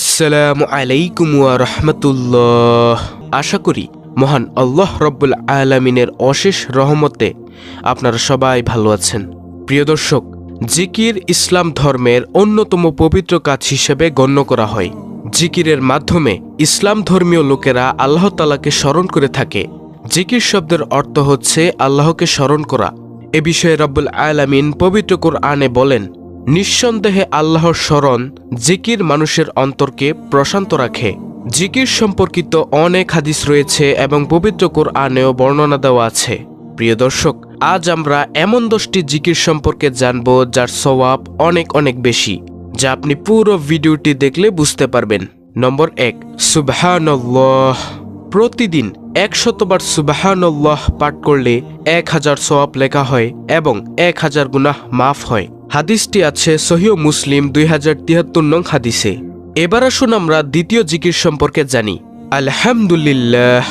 আসসালামু আলাইকুম ওয়া রহমতুল্লাহ। আশা করি মহান আল্লাহ রব্বুল আলামিনের অশেষ রহমতে আপনারা সবাই ভালো আছেন। প্রিয় দর্শক, জিকির ইসলাম ধর্মের অন্যতম পবিত্র কাজ হিসেবে গণ্য করা হয়। জিকিরের মাধ্যমে ইসলাম ধর্মীয় লোকেরা আল্লাহ তালাকে স্মরণ করে থাকে। জিকির শব্দের অর্থ হচ্ছে আল্লাহকে স্মরণ করা। এ বিষয়ে রব্বুল আলামিন পবিত্র কোরআনে বলেন নিঃসন্দেহে আল্লাহর স্মরণ জিকির মানুষের অন্তরকে প্রশান্ত রাখে। জিকির সম্পর্কিত অনেক হাদিস রয়েছে এবং পবিত্র কোরআনেও বর্ণনা দেওয়া আছে। প্রিয় দর্শক, আজ আমরা এমন দশটি জিকির সম্পর্কে জানব যার সওয়াব অনেক অনেক বেশি, যা আপনি পুরো ভিডিওটি দেখলে বুঝতে পারবেন। নম্বর এক, সুবহানাল্লাহ। প্রতিদিন একশতবার সুবাহানল্লাহ পাঠ করলে এক হাজার সোয়াব লেখা হয় এবং এক হাজার গুনাহ মাফ হয়। হাদিসটি আছে সহিও মুসলিম দুই হাজার তিয়াত্তর নং হাদিসে। এবার আসুন আমরা দ্বিতীয় জিকির সম্পর্কে জানি। আলহামদুলিল্লাহ।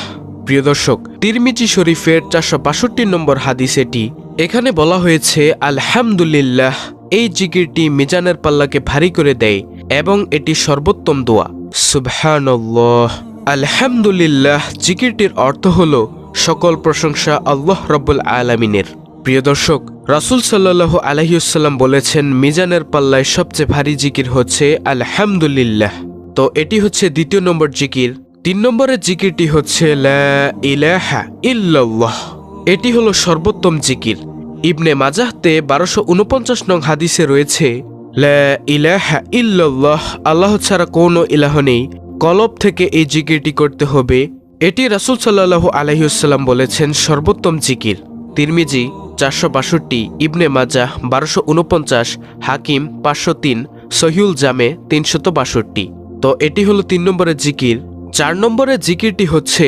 প্রিয় দর্শক, তিরমিজি শরীফের চারশো বাষট্টি নম্বর হাদিস এটি এখানে বলা হয়েছে, আলহামদুলিল্লাহ, এই জিকিরটি মিজানের পাল্লাকে ভারী করে দেয় এবং এটি সর্বোত্তম দোয়া। সুবহানাল্লাহ। আলহামদুলিল্লাহ, জিকিরটির অর্থ হল, সকল প্রশংসা আল্লাহ রব্বুল আলামিনের। প্রিয় দর্শক, রাসুল সাল্লাহ আলহিউসাল্লাম বলেছেন, মিজানের পাল্লায় সবচেয়ে ভারী জিকির হচ্ছে আলহামদুলিল্লাহ। তো এটি হচ্ছে দ্বিতীয় নম্বর জিকির। তিন নম্বরের জিকিরটি হচ্ছে এটি হলো সর্বোত্তম জিকির। ইবনে মাজাহতে বারোশো উনপঞ্চাশ নং হাদিসে রয়েছে আল্লাহ ছাড়া কোনো ইলাহ নেই। কলব থেকে এই জিকিরটি করতে হবে। এটি রাসুল সাল্লাহ আলহিউসাল্লাম বলেছেন সর্বোত্তম জিকির। তিরমিজি চারশো বাষট্টি, ইবনে মাজাহ বারোশো উনপঞ্চাশ, হাকিম পাঁচশো তিন, সহিউল জামে তিনশত বাষট্টি। তো এটি হলো তিন নম্বরের জিকির। চার নম্বরের জিকিরটি হচ্ছে,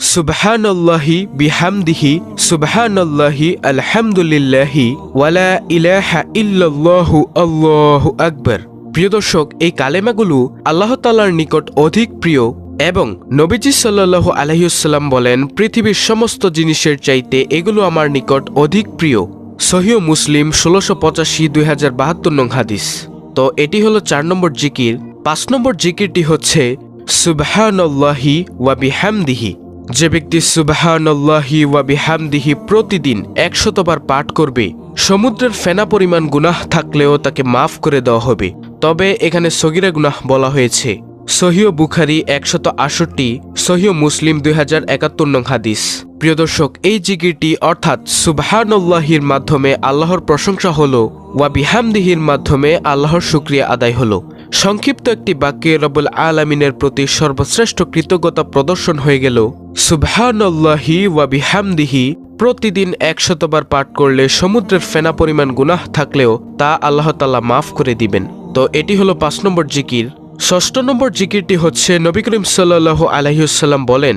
সুবহানাল্লাহি বিহামদিহি, সুবহানাল্লাহি আলহামদুলিল্লাহি ওয়ালা ইলাহা ইল্লাল্লাহু আল্লাহু আকবার। প্রিয় দর্শক, এই কালেমাগুলো আল্লাহ তালার নিকট অধিক প্রিয়। এবং নবীজি সাল্লাল্লাহু আলহিউসাল্লাম বলেন, পৃথিবীর সমস্ত জিনিসের চাইতে এগুলো আমার নিকট অধিক প্রিয়। সহিও মুসলিম ষোলোশো পঁচাশি দুই হাজার বাহাত্তর নং হাদিস। তো এটি হলো চার নম্বর জিকির। পাঁচ নম্বর জিকিরটি হচ্ছে, সুবহানাল্লাহি ওয়া বিহামদিহি। যে ব্যক্তি সুবহানাল্লাহি ওয়া বিহামদিহি প্রতিদিন একশতবার পাঠ করবে, সমুদ্রের ফেনা পরিমাণ গুনাহ থাকলেও তাকে মাফ করে দেওয়া হবে। তবে এখানে সগিরা গুনাহ বলা হয়েছে। সহিও বুখারি একশত আষট্টি সহিও মুসলিম দুই হাজার একাত্তর নং হাদিস। প্রিয় দর্শক, এই জিকিরটি অর্থাৎ সুবহানাল্লাহির মাধ্যমে আল্লাহর প্রশংসা হল, ওয়া বিহামদিহির মাধ্যমে আল্লাহর শুক্রিয়া আদায় হলো। সংক্ষিপ্ত একটি বাক্যে রবুল আলামিনের প্রতি সর্বশ্রেষ্ঠ কৃতজ্ঞতা প্রদর্শন হয়ে গেল, সুবহানাল্লাহি ওয়া বিহামদিহি, প্রতিদিন একশতবার পাঠ করলে সমুদ্রের ফেনা পরিমাণ গুনাহ থাকলেও তা আল্লাহ তাল্লাহ মাফ করে দিবেন। তো এটি হলো পাঁচ নম্বর জিকির। ষষ্ঠ নম্বর জিকিরটি হচ্ছে নবী করিম সাল্লাহ আলহিউসাল্লাম বলেন,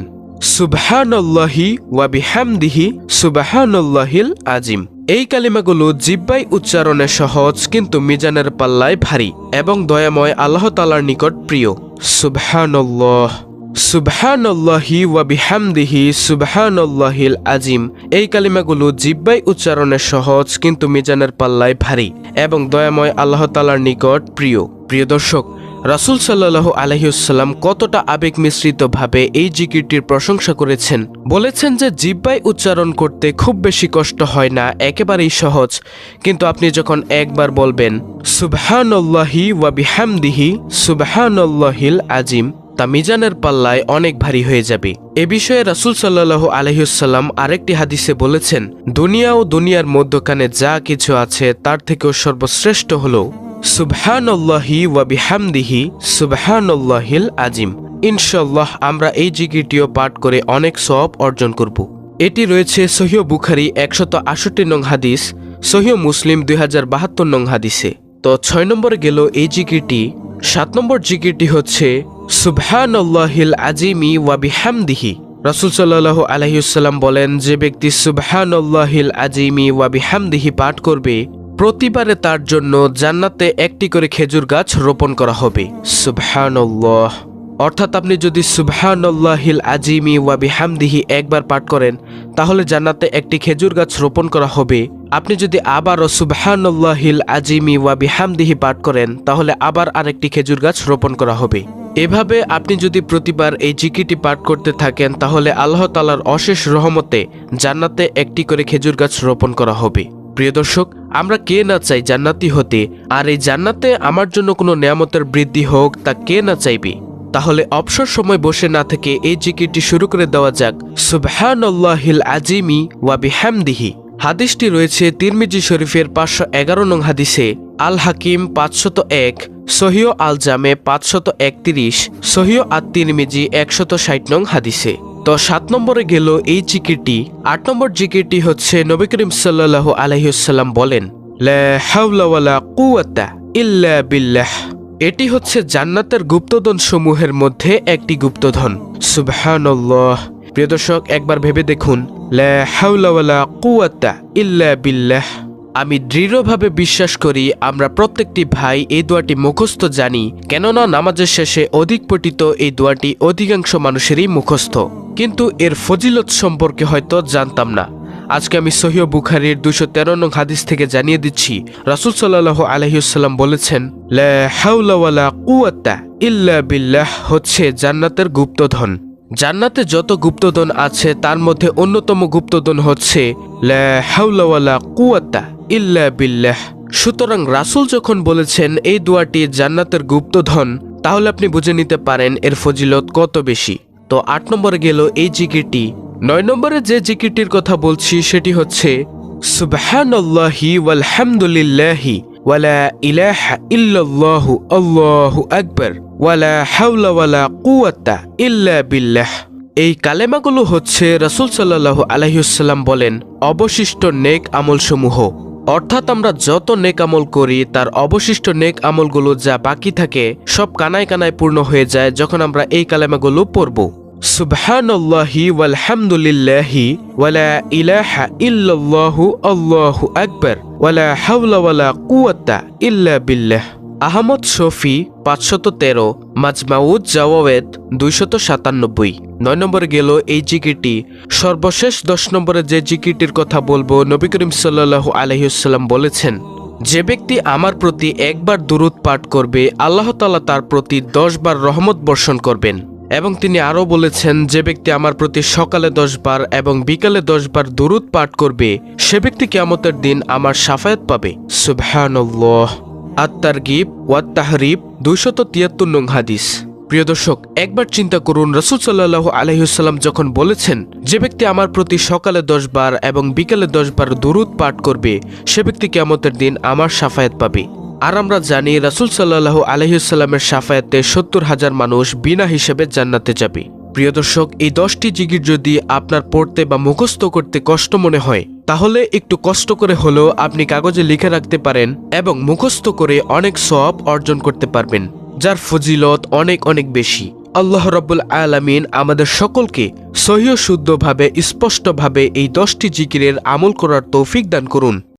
সুবহানাল্লাহি ওয়া বিহামদিহি সুবহানাল্লাহিল আজিম। এই কালিমাগুলো জিব্বাই উচ্চারণে সহজ, কিন্তু মিজানের পাল্লায় ভারী এবং দয়াময় আল্লাহ তালার নিকট প্রিয়। সুবহানাল্লাহ, সুবহানাল্লাহি ওয়া বিহামদিহি সুবহানাল্লাহিল আজিম। এই কালিমাগুলো জিব্বাই উচ্চারণে সহজ, কিন্তু মিজানের পাল্লায় ভারী এবং দয়াময় আল্লাহ তালার নিকট প্রিয়। প্রিয় দর্শক রাসুল সাল্লাহ আলহিউসাল্লাম কতটা আবেগ মিশ্রিতভাবে এই জিকিরটির প্রশংসা করেছেন? বলেছেন যে জিব্বাই উচ্চারণ করতে খুব বেশি কষ্ট হয় না, একেবারেই সহজ। কিন্তু আপনি যখন একবার বলবেন, সুবহানাল্লাহি ওয়া বিহামদিহি, সুবহানাল্লাহিল আজিম তা মিজানের পাল্লায় অনেক ভারী হয়ে যাবে। এ বিষয়ে রাসুল সাল্লাহ আলহিউসাল্লাম আরেকটি হাদিসে বলেছেন, দুনিয়া ও দুনিয়ার মধ্যখানে যা কিছু আছে, তার থেকেও সর্বশ্রেষ্ঠ হল সুবহানাল্লাহি ওয়া বিহামদিহি সুবহানাল্লাহিল আজিম। ইনশাল্লাহ আমরা এই জিকিরটিও পাঠ করে অনেক সব অর্জন করব। এটি রয়েছে সহিহ বুখারি একশত আষট্টি নং হাদিস, সহিহ মুসলিম দুই হাজার বাহাত্তর নং হাদিসে। তো ছয় নম্বরে গেল এই জিকিরটি। সাত নম্বর জিকিরটি হচ্ছে, সুবহানাল্লাহিল আজিমি ওয়া বিহামদিহি। রাসুল সাল্লাহ আলহিউসাল্লাম বলেন, যে ব্যক্তি সুবহানাল্লাহিল আজিমি ওয়া বিহামদিহি পাঠ করবে প্রতিবারে তার জন্য জান্নাতে একটি করে খেজুর গাছ রোপণ করা হবে। সুবহানাল্লাহ। অর্থাৎ আপনি যদি সুবহানাল্লাহিল আজিমি ওয়া বিহামদিহি একবার পাঠ করেন, তাহলে জান্নাতে একটি খেজুর গাছ রোপণ করা হবে। আপনি যদি আবারও সুবহানাল্লাহিল আজিমি ওয়া বিহামদিহি পাঠ করেন, তাহলে আবার আরেকটি খেজুর গাছ রোপণ করা হবে। এভাবে আপনি যদি প্রতিবার এই জিকিটি পাঠ করতে থাকেন, তাহলে আল্লাহ তালার অশেষ রহমতে জান্নাতে একটি করে খেজুর গাছ রোপণ করা হবে। প্রিয় দর্শক, আমরা কে না চাই জান্নাতি হতে, আর এই জান্নাতে আমার জন্য কোনো নিয়ামতের বৃদ্ধি হোক তা কে না চাইবে? তাহলে অবসর সময় বসে না থেকে এই জিকিরটি শুরু করে দেওয়া যাক। সুবহানাল্লাহিল আজিমি ওয়া বিহামদিহি। হাদিসটি রয়েছে তিরমিজি শরীফের পাঁচশো এগারো নং হাদিসে। আল হাকিম পাঁচশত এক সহিও আল জামে পাঁচশত একত্রিশ সহিও আত তিরমিজি একশত ষাট নং হাদিসে। তো সাত নম্বরে গেল এই জিকিরটি। আট নম্বর জিকিরটি হচ্ছে নবী করিম সাল্লাহ আলহিউসাল্লাম বলেন বিল্লাহ। এটি হচ্ছে জান্নাতের গুপ্তধন সমূহের মধ্যে একটি গুপ্তধন। সুবহানাল্লাহ। প্রিয় দর্শক, একবার ভেবে দেখুন বিল্লাহ। আমি দৃঢ়ভাবে বিশ্বাস করি, আমরা প্রত্যেকটি ভাই এই দোয়াটি মুখস্থ জানি, কেননা নামাজের শেষে অধিক পঠিত এই দোয়াটি অধিকাংশ মানুষেরই মুখস্থ। কিন্তু এর ফজিলত সম্পর্কে হয়তো জানতাম না। আজকে আমি সহিহ বুখারির দুশো তেরো নং হাদিস থেকে জানিয়ে দিচ্ছি, রাসুল সাল্লাহ আলহিউসাল্লাম বলেছেন ইল্লা বিল্লাহ হচ্ছে জান্নাতের গুপ্তধন। জান্নাতে যত গুপ্তধন আছে, তার মধ্যে অন্যতম গুপ্তধন হচ্ছে কুওয়াতা ইল্লা বিল্লাহ সুতরাং রাসূল যখন বলেছেন এই দোয়াটি জান্নাতের গুপ্তধন, তাহলে আপনি বুঝে নিতে পারেন এর ফজিলত কত বেশি। তো আট নম্বরে গেল এই জিকিরটি। নয় নম্বরে যে জিকিরটির কথা বলছি, সেটি হচ্ছে, সুবহানাল্লাহি ওয়ালহামদুলিল্লাহি ওয়ালা ইল্লা বিল্লাহ। এই কালেমাগুলো হচ্ছে রাসূল সাল্লাল্লাহু আলাইহিসাল্লাম বলেন, অবশিষ্ট নেক আমলসমূহ। অর্থাৎ আমরা যত নেক আমল করি, তার অবশিষ্ট নেক আমলগুলো যা বাকি থাকে, সব কানায় কানায় পূর্ণ হয়ে যায় যখন আমরা এই কালেমাগুলো পড়ব। সুবহানাল্লাহি ওয়ালহামদুলিল্লাহি ওয়ালা ইলাহা ইল্লাল্লাহু আল্লাহু আকবার ওয়ালা হাওলা ওয়ালা কুওয়াতা ইল্লা বিল্লাহ। আহমদ শফি পাঁচশত তেরো, মাজমাউদ জাওয়ায়েদ দুইশত সাতানব্বই। নয় নম্বরে গেল এই জিকিরটি। সর্বশেষ দশ নম্বরে যে জিকিরটির কথা বলব, নবী করিম সাল্লাহ আলহিউসাল্লাম বলেছেন, যে ব্যক্তি আমার প্রতি একবার দুরুদ পাঠ করবে, আল্লাহ তালা তার প্রতি দশ বার রহমত বর্ষণ করবেন। এবং তিনি আরও বলেছেন, যে ব্যক্তি আমার প্রতি সকালে দশ বার এবং বিকালে দশ বার দুরুদ পাঠ করবে, সে ব্যক্তি কেমতের দিন আমার সাফায়াত পাবে। সুবহানাল্লাহ। আত্মার গিব ওয়াত তাহরিব, দুইশত তিয়াত্তর নং হাদিস। প্রিয় দর্শক, একবার চিন্তা করুন, রসুল সাল্লাহ আলহিউসাল্লাম যখন বলেছেন, যে ব্যক্তি আমার প্রতি সকালে দশ বার এবং বিকালে দশ বার দুরুদ পাঠ করবে, সে ব্যক্তি কেমতের দিন আমার সাফায়াত পাবে। আর আমরা জানি রাসুল সাল্লাহ আলহিউসাল্লামের সাফায়াতে সত্তর হাজার মানুষ বিনা হিসেবে জান্নাতে যাবে। প্রিয় দর্শক, এই দশটি জিগির যদি আপনার পড়তে বা মুখস্থ করতে কষ্ট মনে হয়, তাহলে একটু কষ্ট করে হলেও আপনি কাগজে লিখে রাখতে পারেন এবং মুখস্থ করে অনেক সব অর্জন করতে পারবেন, যার ফজিলত অনেক অনেক বেশি। আল্লাহ রব্বুল আলামিন আমাদের সকলকে সহিও শুদ্ধভাবে, স্পষ্টভাবে এই দশটি জিকিরের আমল করার তৌফিক দান করুন।